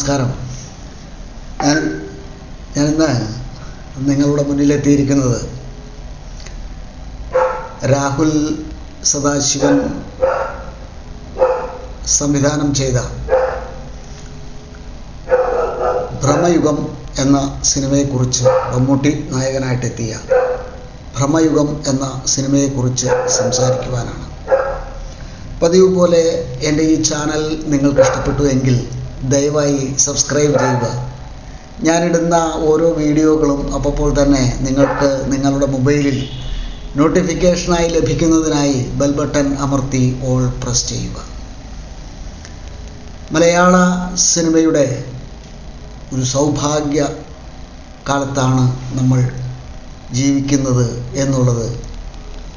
നമസ്കാരം. ഞാൻ ഞാനിന്ന് നിങ്ങളുടെ മുന്നിലെത്തിയിരിക്കുന്നത് രാഹുൽ സദാശിവൻ സംവിധാനം ചെയ്ത ഭ്രമയുഗം എന്ന സിനിമയെക്കുറിച്ച് മമ്മൂട്ടി നായകനായിട്ടെത്തിയ ഭ്രമയുഗം എന്ന സിനിമയെക്കുറിച്ച് സംസാരിക്കുവാനാണ്. പതിവ് പോലെ എന്റെ ഈ ചാനൽ നിങ്ങൾക്ക് ഇഷ്ടപ്പെട്ടു എങ്കിൽ ദയവായി സബ്സ്ക്രൈബ് ചെയ്യുക. ഞാനിടുന്ന ഓരോ വീഡിയോകളും അപ്പോൾ തന്നെ നിങ്ങൾക്ക് നിങ്ങളുടെ മൊബൈലിൽ നോട്ടിഫിക്കേഷനായി ലഭിക്കുന്നതിനായി ബെൽ ബട്ടൺ അമർത്തി ഓൾ പ്രസ് ചെയ്യുക. മലയാള സിനിമയുടെ ഒരു സൗഭാഗ്യ കാലത്താണ് നമ്മൾ ജീവിക്കുന്നത് എന്നുള്ളത്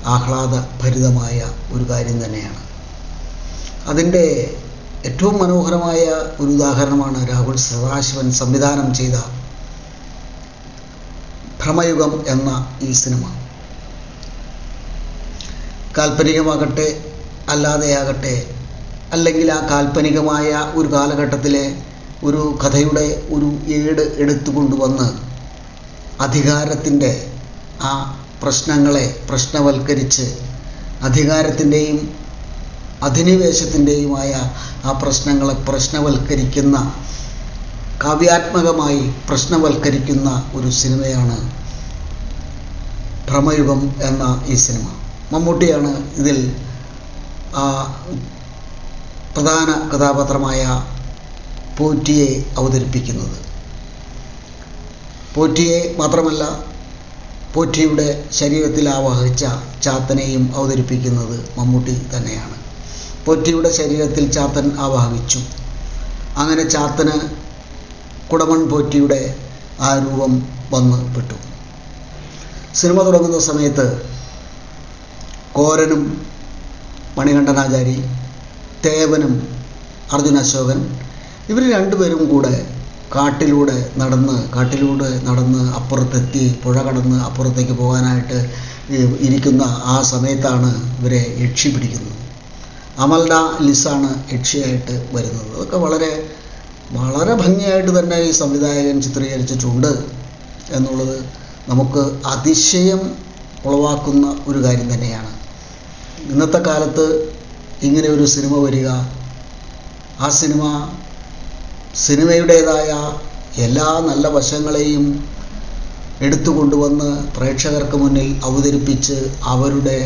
ആഹ്ലാദഭരിതമായ ഒരു കാര്യം തന്നെയാണ്. അതിന്റെ ഏറ്റവും മനോഹരമായ ഒരു ഉദാഹരണമാണ് രാഹുൽ സദാശിവൻ സംവിധാനം ചെയ്ത ഭ്രമയുഗം എന്ന ഈ സിനിമ. കാൽപ്പനികമാകട്ടെ അല്ലാതെയാകട്ടെ അല്ലെങ്കിൽ ആ കാൽപ്പനികമായ ഒരു കാലഘട്ടത്തിലെ ഒരു കഥയുടെ ഒരു ഏട് എടുത്തുകൊണ്ടുവന്ന് അധികാരത്തിന്റെ ആ പ്രശ്നങ്ങളെ പ്രശ്നവൽക്കരിച്ച് അധികാരത്തിന്റെയും അധിനിവേശത്തിന്റെയുമായ ആ പ്രശ്നങ്ങളെ പ്രശ്നവൽക്കരിക്കുന്ന കാവ്യാത്മകമായി പ്രശ്നവൽക്കരിക്കുന്ന ഒരു സിനിമയാണ് ഭ്രമയുഗം എന്ന ഈ സിനിമ. മമ്മൂട്ടിയാണ് ഇതിൽ ആ പ്രധാന കഥാപാത്രമായ പോറ്റിയെ അവതരിപ്പിക്കുന്നത്. പോറ്റിയെ മാത്രമല്ല പോറ്റിയുടെ ശരീരത്തിൽ ആവാഹിച്ച ചാത്തനെയും അവതരിപ്പിക്കുന്നത് മമ്മൂട്ടി തന്നെയാണ്. പോറ്റിയുടെ ശരീരത്തിൽ ചാത്തൻ ആവാഹിച്ചു. അങ്ങനെ ചാത്തന് കുടമൺ പോറ്റിയുടെ ആ രൂപം വന്ന് പെട്ടു. സിനിമ തുടങ്ങുന്ന സമയത്ത് കോരനും മണികണ്ഠനാചാരി തേവനും അർജുന അശോകൻ ഇവർ രണ്ടുപേരും കൂടെ കാട്ടിലൂടെ നടന്ന് കാട്ടിലൂടെ നടന്ന് അപ്പുറത്തെത്തി പുഴ കടന്ന് അപ്പുറത്തേക്ക് പോകാനായിട്ട് ഇരിക്കുന്ന ആ സമയത്താണ് ഇവരെ യക്ഷി പിടിക്കുന്നത്. അമൽഡ ലിസാണ് യക്ഷിയായിട്ട് വരുന്നത്. അതൊക്കെ വളരെ വളരെ ഭംഗിയായിട്ട് തന്നെ ഈ സംവിധായകൻ ചിത്രീകരിച്ചിട്ടുണ്ട് എന്നുള്ളത് നമുക്ക് അതിശയം ഉളവാക്കുന്ന ഒരു കാര്യം തന്നെയാണ്. ഇന്നത്തെ കാലത്ത് ഇങ്ങനെ ഒരു സിനിമ വരിക ആ സിനിമ സിനിമയുടേതായ എല്ലാ നല്ല വശങ്ങളെയും എടുത്തു കൊണ്ടുവന്ന് പ്രേക്ഷകർക്ക് മുന്നിൽ അവതരിപ്പിച്ച് അവരുടെ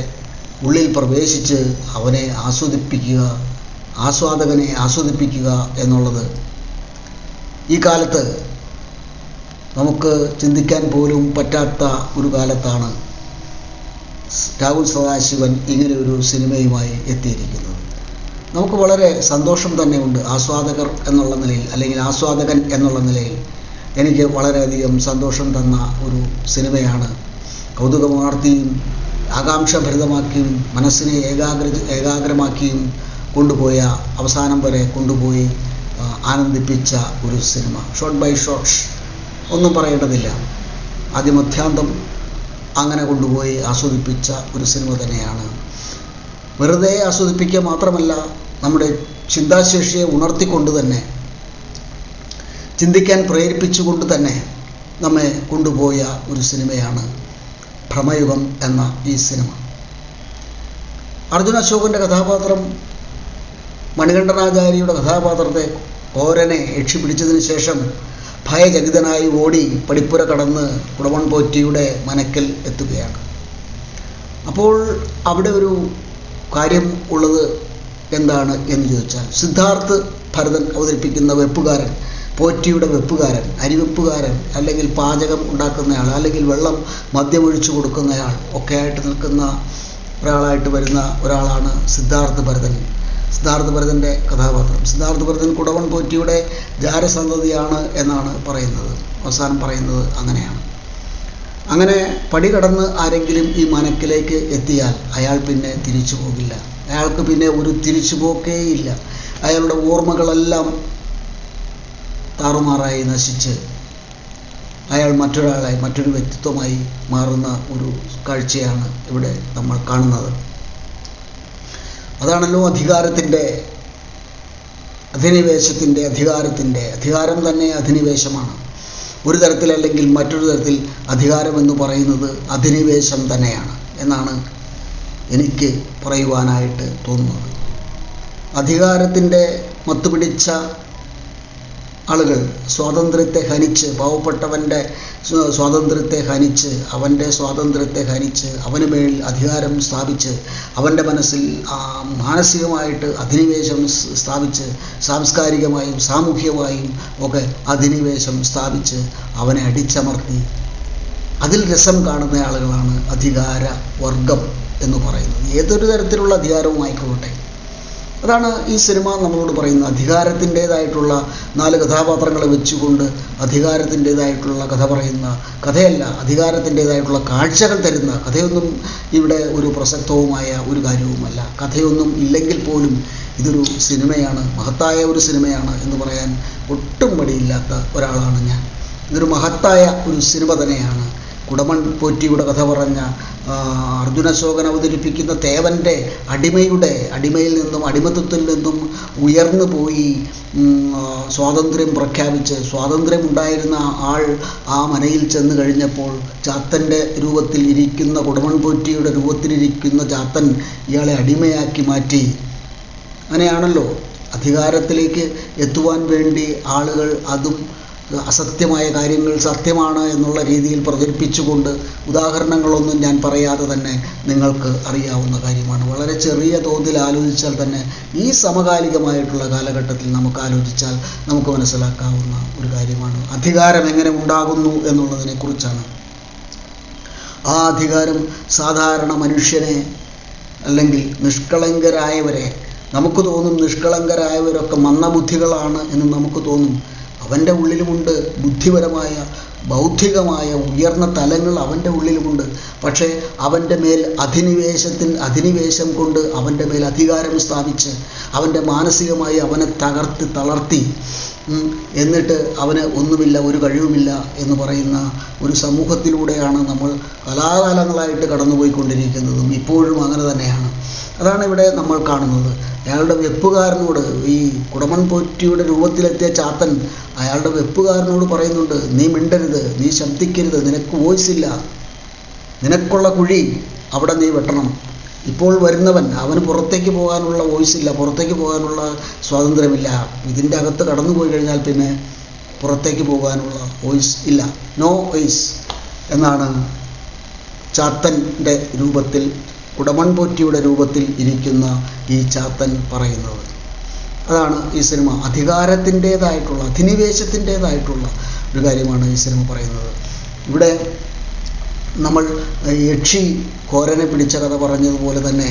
ഉള്ളിൽ പ്രവേശിച്ച് അവനെ ആസ്വദിപ്പിക്കുക ആസ്വാദകനെ ആസ്വദിപ്പിക്കുക എന്നുള്ളത് ഈ കാലത്ത് നമുക്ക് ചിന്തിക്കാൻ പോലും പറ്റാത്ത ഒരു കാലത്താണ് രാഹുൽ സദാശിവൻ ഇങ്ങനെ ഒരു സിനിമയുമായി എത്തിയിരിക്കുന്നത്. നമുക്ക് വളരെ സന്തോഷം തന്നെയുണ്ട് ആസ്വാദകർ എന്നുള്ള നിലയിൽ അല്ലെങ്കിൽ ആസ്വാദകൻ എന്നുള്ള നിലയിൽ എനിക്ക് വളരെയധികം സന്തോഷം തന്ന ഒരു സിനിമയാണ് കൗതുകമുണർത്തിയും ആകാംക്ഷഭരിതമാക്കിയും മനസ്സിനെ ഏകാഗ്ര ഏകാഗ്രമാക്കിയും കൊണ്ടുപോയ അവസാനം വരെ കൊണ്ടുപോയി ആനന്ദിപ്പിച്ച ഒരു സിനിമ. ഷോട്ട് ബൈ ഷോട്ട് ഒന്നും പറയേണ്ടതില്ല. ആദ്യമധ്യാന്തം അങ്ങനെ കൊണ്ടുപോയി ആസ്വദിപ്പിച്ച ഒരു സിനിമ തന്നെയാണ്. വെറുതെ ആസ്വദിപ്പിക്കുക മാത്രമല്ല നമ്മുടെ ചിന്താശേഷിയെ ഉണർത്തിക്കൊണ്ട് തന്നെ ചിന്തിക്കാൻ പ്രേരിപ്പിച്ചുകൊണ്ട് തന്നെ നമ്മെ കൊണ്ടുപോയ ഒരു സിനിമയാണ് ഭ്രമയുഗം എന്ന ഈ സിനിമ. അർജുന അശോകന്റെ കഥാപാത്രം മണികണ്ഠനാചാര്യയുടെ കഥാപാത്രത്തെ ഓരനെ യക്ഷി പിടിച്ചതിന് ശേഷം ഭയചകിതനായി ഓടി പടിപ്പുര കടന്ന് കുടവൺ പോറ്റിയുടെ മനക്കൽ എത്തുകയാണ്. അപ്പോൾ അവിടെ ഒരു കാര്യം ഉള്ളത് എന്താണ് എന്ന് ചോദിച്ചാൽ സിദ്ധാർത്ഥ് ഭരതൻ അവതരിപ്പിക്കുന്ന വെപ്പുകാരൻ പോറ്റിയുടെ വെപ്പുകാരൻ അരിവെപ്പുകാരൻ അല്ലെങ്കിൽ പാചകം ഉണ്ടാക്കുന്നയാൾ അല്ലെങ്കിൽ വെള്ളം മദ്യമൊഴിച്ചു കൊടുക്കുന്നയാൾ ഒക്കെ ആയിട്ട് നിൽക്കുന്ന ഒരാളായിട്ട് വരുന്ന ഒരാളാണ് സിദ്ധാർത്ഥ ഭരതൻ. സിദ്ധാർത്ഥ ഭരതന്റെ കഥാപാത്രം. സിദ്ധാർത്ഥ ഭരതൻ കുടവൺ പോറ്റിയുടെ ജാരസന്തതിയാണ് എന്നാണ് പറയുന്നത്. അവസാനം പറയുന്നത് അങ്ങനെയാണ്. അങ്ങനെ പടി കടന്ന് ആരെങ്കിലും ഈ മനക്കിലേക്ക് എത്തിയാൽ അയാൾ പിന്നെ തിരിച്ചു പോകില്ല. അയാൾക്ക് പിന്നെ ഒരു തിരിച്ചു പോക്കേയില്ല അയാളുടെ ഓർമ്മകളെല്ലാം താറുമാറായി നശിച്ച് അയാൾ മറ്റൊരാളായി മറ്റൊരു വ്യക്തിത്വമായി മാറുന്ന ഒരു കാഴ്ചയാണ് ഇവിടെ നമ്മൾ കാണുന്നത്. അതാണല്ലോ അധികാരത്തിന്റെ അധിനിവേശത്തിന്റെ അധികാരത്തിന്റെ അധികാരം തന്നെ അധിനിവേശമാണ്. ഒരു തരത്തിലല്ലെങ്കിൽ മറ്റൊരു തരത്തിൽ അധികാരം എന്ന് പറയുന്നത് അധിനിവേശം തന്നെയാണ് എന്നാണ് എനിക്ക് പറയുവാനായിട്ട് തോന്നുന്നത്. അധികാരത്തിന്റെ മത്തുപിടിച്ച ആളുകൾ സ്വാതന്ത്ര്യത്തെ ഹനിച്ച് പാവപ്പെട്ടവന്റെ സ്വാതന്ത്ര്യത്തെ ഹനിച്ച് അവന്റെ സ്വാതന്ത്ര്യത്തെ ഹനിച്ച് അവന് മേൽ അധികാരം സ്ഥാപിച്ച് അവന്റെ മനസ്സിൽ മാനസികമായിട്ട് അധിനിവേശം സ്ഥാപിച്ച് സാംസ്കാരികമായും സാമൂഹ്യമായും ഒക്കെ അധിനിവേശം സ്ഥാപിച്ച് അവനെ അടിച്ചമർത്തി. അതിൽ രസം കാണുന്ന ആളുകളാണ് അധികാര വർഗം എന്ന് പറയുന്നത്. ഏതൊരു തരത്തിലുള്ള അധികാരവും ആയിക്കൊള്ളട്ടെ. അതാണ് ഈ സിനിമ നമ്മളോട് പറയുന്നത് അധികാരത്തിന്റേതായിട്ടുള്ള നാല് കഥാപാത്രങ്ങളെ വെച്ചുകൊണ്ട് അധികാരത്തിന്റേതായിട്ടുള്ള കഥ പറയുന്ന കഥയല്ല അധികാരത്തിന്റേതായിട്ടുള്ള കാഴ്ചകൾ തരുന്ന കഥയൊന്നും ഇവിടെ ഒരു പ്രസക്തവുമായ ഒരു കാര്യവുമല്ല. കഥയൊന്നും ഇല്ലെങ്കിൽ പോലും ഇതൊരു സിനിമയാണ് മഹത്തായ ഒരു സിനിമയാണ് എന്ന് പറയാൻ ഒട്ടും മടിയില്ലാത്ത ഒരാളാണ് ഞാൻ. ഇതൊരു മഹത്തായ ഒരു സിനിമ തന്നെയാണ് കുടമൺ പോറ്റിയുടെ കഥ പറഞ്ഞ അർജുനശോകൻ അവതരിപ്പിക്കുന്ന തേവന്റെ അടിമയുടെ അടിമയിൽ നിന്നും അടിമത്വത്തിൽ നിന്നും ഉയർന്നു പോയി സ്വാതന്ത്ര്യം പ്രഖ്യാപിച്ച് സ്വാതന്ത്ര്യം ഉണ്ടായിരുന്ന ആൾ ആ മനയിൽ ചെന്ന് കഴിഞ്ഞപ്പോൾ ചാത്തന്റെ രൂപത്തിൽ ഇരിക്കുന്ന കുടമൺ പോറ്റിയുടെ രൂപത്തിലിരിക്കുന്ന ചാത്തൻ ഇയാളെ അടിമയാക്കി മാറ്റി. അങ്ങനെയാണല്ലോ അധികാരത്തിലേക്ക് എത്തുവാൻ വേണ്ടി ആളുകൾ അതും അസത്യമായ കാര്യങ്ങൾ സത്യമാണ് എന്നുള്ള രീതിയിൽ പ്രചരിപ്പിച്ചുകൊണ്ട് ഉദാഹരണങ്ങളൊന്നും ഞാൻ പറയാതെ തന്നെ നിങ്ങൾക്ക് അറിയാവുന്ന കാര്യമാണ്. വളരെ ചെറിയ തോതിൽ ആലോചിച്ചാൽ തന്നെ ഈ സമകാലികമായിട്ടുള്ള കാലഘട്ടത്തിൽ നമുക്ക് ആലോചിച്ചാൽ നമുക്ക് മനസ്സിലാക്കാവുന്ന ഒരു കാര്യമാണ്. അധികാരം എങ്ങനെ ഉണ്ടാകുന്നു എന്നുള്ളതിനെ കുറിച്ചാണ്. ആ അധികാരം സാധാരണ മനുഷ്യനെ അല്ലെങ്കിൽ നിഷ്കളങ്കരായവരെ നമുക്ക് തോന്നും നിഷ്കളങ്കരായവരൊക്കെ മന്ദബുദ്ധികളാണ് എന്ന് നമുക്ക് തോന്നും. അവന്റെ ഉള്ളിലുമുണ്ട് ബുദ്ധിപരമായ ബൗദ്ധികമായ ഉയർന്ന തലങ്ങൾ അവന്റെ ഉള്ളിലുമുണ്ട്. പക്ഷേ അവന്റെ മേൽ അധിനിവേശത്തിൽ അധിനിവേശം കൊണ്ട് അവന്റെ മേൽ അധികാരം സ്ഥാപിച്ച് അവന്റെ മാനസികമായി അവനെ തകർത്ത് തളർത്തി എന്നിട്ട് അവന് ഒന്നുമില്ല ഒരു കഴിവുമില്ല എന്ന് പറയുന്ന ഒരു സമൂഹത്തിലൂടെയാണ് നമ്മൾ കലാകാലങ്ങളായിട്ട് കടന്നുപോയിക്കൊണ്ടിരിക്കുന്നതും ഇപ്പോഴും അങ്ങനെ തന്നെയാണ്. അതാണ് ഇവിടെ നമ്മൾ കാണുന്നത്. അയാളുടെ വെപ്പുകാരനോട് ഈ കുടമൺ പോറ്റിയുടെ രൂപത്തിലെത്തിയ ചാത്തൻ അയാളുടെ വെപ്പുകാരനോട് പറയുന്നുണ്ട് നീ മിണ്ടരുത് നീ ശബ്ദിക്കരുത് നിനക്ക് വോയിസ് ഇല്ല. നിനക്കുള്ള കുഴി അവിടെ നീ വെട്ടണം. ഇപ്പോൾ വരുന്നവൻ അവന് പുറത്തേക്ക് പോകാനുള്ള വോയിസ് ഇല്ല പുറത്തേക്ക് പോകാനുള്ള സ്വാതന്ത്ര്യമില്ല. ഇതിന്റെ അകത്ത് കടന്നു പോയി കഴിഞ്ഞാൽ പിന്നെ പുറത്തേക്ക് പോകാനുള്ള വോയിസ് ഇല്ല. നോ വോയിസ് എന്നാണ് ചാത്തന്റെ രൂപത്തിൽ കുടമൺ പോറ്റിയുടെ രൂപത്തിൽ ഇരിക്കുന്ന ഈ ചാത്തൻ പറയുന്നത്. അതാണ് ഈ സിനിമ അധികാരത്തിന്റേതായിട്ടുള്ള അധിനിവേശത്തിന്റേതായിട്ടുള്ള ഒരു കാര്യമാണ് ഈ സിനിമ പറയുന്നത്. ഇവിടെ നമ്മൾ യക്ഷി കോരനെ പിടിച്ച കഥ പറഞ്ഞതുപോലെ തന്നെ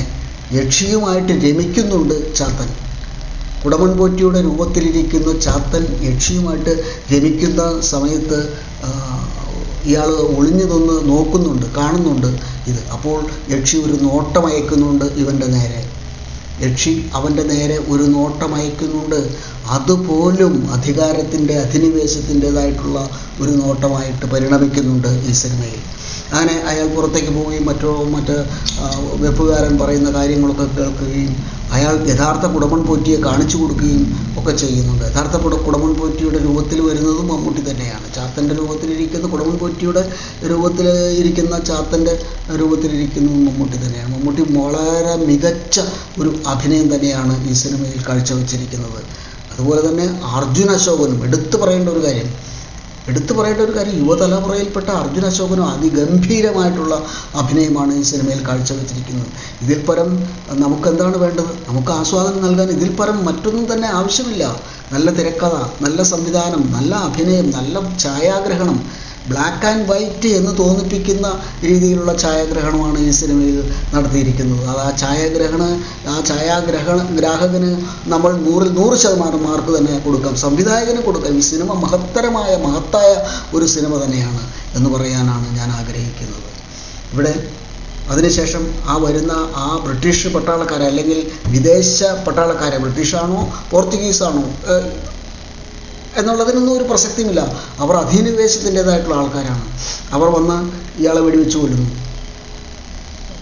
യക്ഷിയുമായിട്ട് രമിക്കുന്നുണ്ട് ചാത്തൻ. കുടമൺ പോറ്റിയുടെ രൂപത്തിലിരിക്കുന്ന ചാത്തൻ യക്ഷിയുമായിട്ട് രമിക്കുന്ന സമയത്ത് ഇയാൾ ഒളിഞ്ഞു നിന്ന് നോക്കുന്നുണ്ട് കാണുന്നുണ്ട് ഇത്. അപ്പോൾ യക്ഷി ഒരു നോട്ടമയക്കുന്നുണ്ട് ഇവന്റെ നേരെ. യക്ഷി അവന്റെ നേരെ ഒരു നോട്ടമയക്കുന്നുണ്ട്. അതുപോലും അധികാരത്തിന്റെ അധിനിവേശത്തിന്റെതായിട്ടുള്ള ഒരു നോട്ടമായിട്ട് പരിണമിക്കുന്നുണ്ട് ഈ സിനിമയിൽ. അങ്ങനെ അയാൾ പുറത്തേക്ക് പോവുകയും മറ്റോ മറ്റ് വെപ്പുകാരൻ പറയുന്ന കാര്യങ്ങളൊക്കെ കേൾക്കുകയും അയാൾ യഥാർത്ഥ കുടമൺ പോറ്റിയെ കാണിച്ചു കൊടുക്കുകയും ഒക്കെ ചെയ്യുന്നുണ്ട്. യഥാർത്ഥ കുട കുടമൺ പോറ്റിയുടെ രൂപത്തിൽ വരുന്നതും മമ്മൂട്ടി തന്നെയാണ്. ചാത്തന്റെ രൂപത്തിലിരിക്കുന്ന കുടമൺ പോറ്റിയുടെ രൂപത്തിൽ ഇരിക്കുന്ന ചാത്തന്റെ രൂപത്തിലിരിക്കുന്നതും മമ്മൂട്ടി തന്നെയാണ്. മമ്മൂട്ടി വളരെ മികച്ച ഒരു അഭിനയം തന്നെയാണ് ഈ സിനിമയിൽ കാഴ്ചവെച്ചിരിക്കുന്നത്. അതുപോലെ തന്നെ അർജുൻ അശോകനും എടുത്തു പറയേണ്ട ഒരു കാര്യം. എടുത്തു പറയേണ്ട ഒരു കാര്യം യുവതലമുറയിൽപ്പെട്ട അർജുന അശോകനും അതിഗംഭീരമായിട്ടുള്ള അഭിനയമാണ് ഈ സിനിമയിൽ കാഴ്ചവെച്ചിരിക്കുന്നത്. ഇതിൽ പരം നമുക്കെന്താണ് വേണ്ടത്? നമുക്ക് ആസ്വാദനം നൽകാൻ ഇതിൽ പരം മറ്റൊന്നും തന്നെ ആവശ്യമില്ല. നല്ല തിരക്കഥ നല്ല സംവിധാനം നല്ല അഭിനയം നല്ല ഛായാഗ്രഹണം ബ്ലാക്ക് ആൻഡ് വൈറ്റ് എന്ന് തോന്നിപ്പിക്കുന്ന രീതിയിലുള്ള ഛായാഗ്രഹണമാണ് ഈ സിനിമയിൽ നടത്തിയിരിക്കുന്നത്. അത് ആ ഛായാഗ്രഹണ ആ ഛായാഗ്രഹണ ഗ്രാഹകന് നമ്മൾ നൂറിൽ നൂറ് ശതമാനം മാർക്ക് തന്നെ കൊടുക്കാം. സംവിധായകന് കൊടുക്കാം. ഈ സിനിമ മഹത്തരമായ മഹത്തായ ഒരു സിനിമ തന്നെയാണ് എന്ന് പറയാനാണ് ഞാൻ ആഗ്രഹിക്കുന്നത്. ഇവിടെ അതിനുശേഷം ആ വരുന്ന ആ ബ്രിട്ടീഷ് പട്ടാളക്കാരെ അല്ലെങ്കിൽ വിദേശ പട്ടാളക്കാരെ ബ്രിട്ടീഷാണോ പോർച്ചുഗീസാണോ എന്നുള്ളതിനൊന്നും ഒരു പ്രസക്തിയുമില്ല. അവർ അധിനിവേശത്തിന്റെതായിട്ടുള്ള ആൾക്കാരാണ്. അവർ വന്ന് ഇയാളെ വെടിവെച്ച് കൊല്ലുന്നു.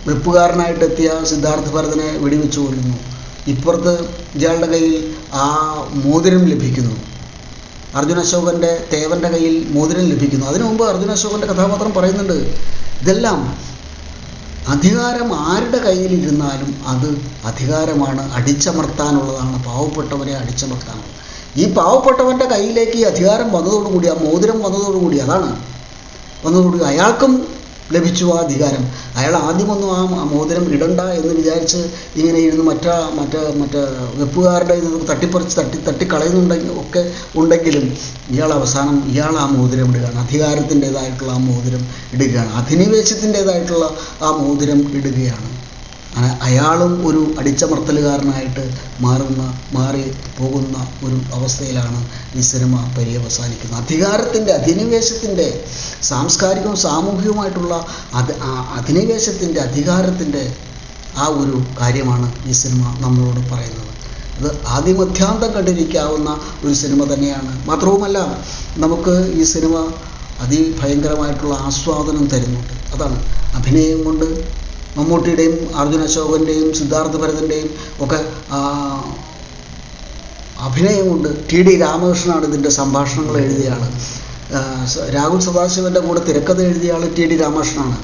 വെപ്പുകാരനായിട്ടെത്തിയ സിദ്ധാർത്ഥ ഭരതനെ വെടിവെച്ച് കൊല്ലുന്നു. ഇപ്പുറത്ത് ഇയാളുടെ കയ്യിൽ ആ മോതിരം ലഭിക്കുന്നു. അർജുന അശോകന്റെ തേവന്റെ കയ്യിൽ മോതിരം ലഭിക്കുന്നു. അതിനു മുമ്പ് അർജുന കഥാപാത്രം പറയുന്നുണ്ട്. ഇതെല്ലാം അധികാരം ആരുടെ കയ്യിലിരുന്നാലും അത് അധികാരമാണ്. അടിച്ചമർത്താനുള്ളതാണ്. പാവപ്പെട്ടവരെ അടിച്ചമർത്താനുള്ളത്. ഈ പാവപ്പെട്ടവന്റെ കയ്യിലേക്ക് ഈ അധികാരം വന്നതോടുകൂടി ആ മോതിരം വന്നതോടുകൂടി അതാണ് വന്നതോടുകൂടി അയാൾക്കും ലഭിച്ചു ആ അധികാരം. അയാൾ ആദ്യമൊന്നും ആ മോതിരം ഇടണ്ട എന്ന് വിചാരിച്ച് ഇങ്ങനെ ഇരുന്ന് മറ്റാ മറ്റേ മറ്റേ വെപ്പുകാരുടെ ഇത് തട്ടിപ്പറിച്ച് തട്ടി തട്ടിക്കളയുന്നുണ്ടെങ്കിൽ ഒക്കെ ഉണ്ടെങ്കിലും ഇയാൾ അവസാനം ഇയാൾ ആ മോതിരം ഇടുകയാണ്. അധികാരത്തിന്റെതായിട്ടുള്ള ആ മോതിരം ഇടുകയാണ്. അധിനിവേശത്തിന്റെതായിട്ടുള്ള ആ മോതിരം ഇടുകയാണ്. അയാളും ഒരു അടിച്ചമർത്തലുകാരനായിട്ട് മാറുന്ന മാറി പോകുന്ന ഒരു അവസ്ഥയിലാണ് ഈ സിനിമ പര്യവസാനിക്കുന്നത്. അധികാരത്തിന്റെ അധിനിവേശത്തിന്റെ സാംസ്കാരികവും സാമൂഹികവുമായിട്ടുള്ള അത് അധിനിവേശത്തിന്റെ അധികാരത്തിന്റെ ആ ഒരു കാര്യമാണ് ഈ സിനിമ നമ്മളോട് പറയുന്നത്. അത് ആദ്യമധ്യാന്തം കണ്ടിരിക്കാവുന്ന ഒരു സിനിമ തന്നെയാണ്. മാത്രവുമല്ല നമുക്ക് ഈ സിനിമ അതിഭയങ്കരമായിട്ടുള്ള ആസ്വാദനം തരുന്നുണ്ട്. അതാണ് അഭിനയം കൊണ്ട് മമ്മൂട്ടിയുടെയും അർജുന അശോകന്റെയും സിദ്ധാർത്ഥ ഭരതന്റെയും ഒക്കെ അഭിനയം കൊണ്ട് ടി ഡി രാമകൃഷ്ണനാണ് ഇതിന്റെ സംഭാഷണങ്ങൾ എഴുതിയ ആൾ രാഹുൽ സദാശിവന്റെ കൂടെ തിരക്കഥ എഴുതിയ ആൾ ടി ഡി രാമകൃഷ്ണനാണ്.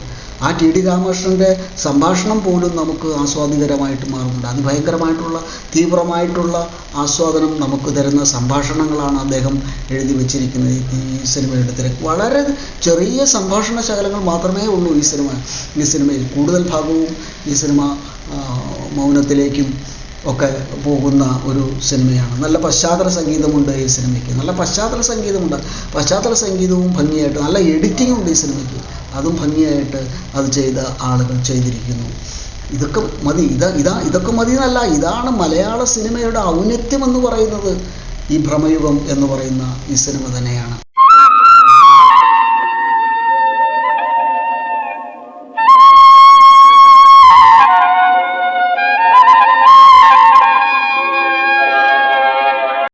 ആ ടി ഡി രാമകൃഷ്ണന്റെ സംഭാഷണം പോലും നമുക്ക് ആസ്വാദികരമായിട്ട് മാറുന്നുണ്ട്. അത് ഭയങ്കരമായിട്ടുള്ള തീവ്രമായിട്ടുള്ള ആസ്വാദനം നമുക്ക് തരുന്ന സംഭാഷണങ്ങളാണ് അദ്ദേഹം എഴുതി വെച്ചിരിക്കുന്നത് ഈ സിനിമയുടെ തിരക്ക്. വളരെ ചെറിയ സംഭാഷണ ശകലങ്ങൾ മാത്രമേ ഉള്ളൂ ഈ സിനിമ ഈ സിനിമയിൽ. കൂടുതൽ ഭാഗവും ഈ സിനിമ മൗനത്തിലേക്കും ഒക്കെ പോകുന്ന ഒരു സിനിമയാണ്. നല്ല പശ്ചാത്തല സംഗീതമുണ്ട് ഈ സിനിമയ്ക്ക്. നല്ല പശ്ചാത്തല സംഗീതമുണ്ട്. പശ്ചാത്തല സംഗീതവും ഭംഗിയായിട്ട് നല്ല എഡിറ്റിംഗ് ഉണ്ട് ഈ സിനിമയ്ക്ക്. അതും ഭംഗിയായിട്ട് അത് ചെയ്ത ആളുകൾ ചെയ്തിരിക്കുന്നു. ഇതൊക്കെ മതി. ഇതാ ഇതാ ഇതൊക്കെ മതി എന്നല്ല ഇതാണ് മലയാള സിനിമയുടെ ഔന്നത്യം എന്ന് പറയുന്നത് ഈ ഭ്രമയുഗം എന്ന് പറയുന്ന ഈ സിനിമ തന്നെയാണ്.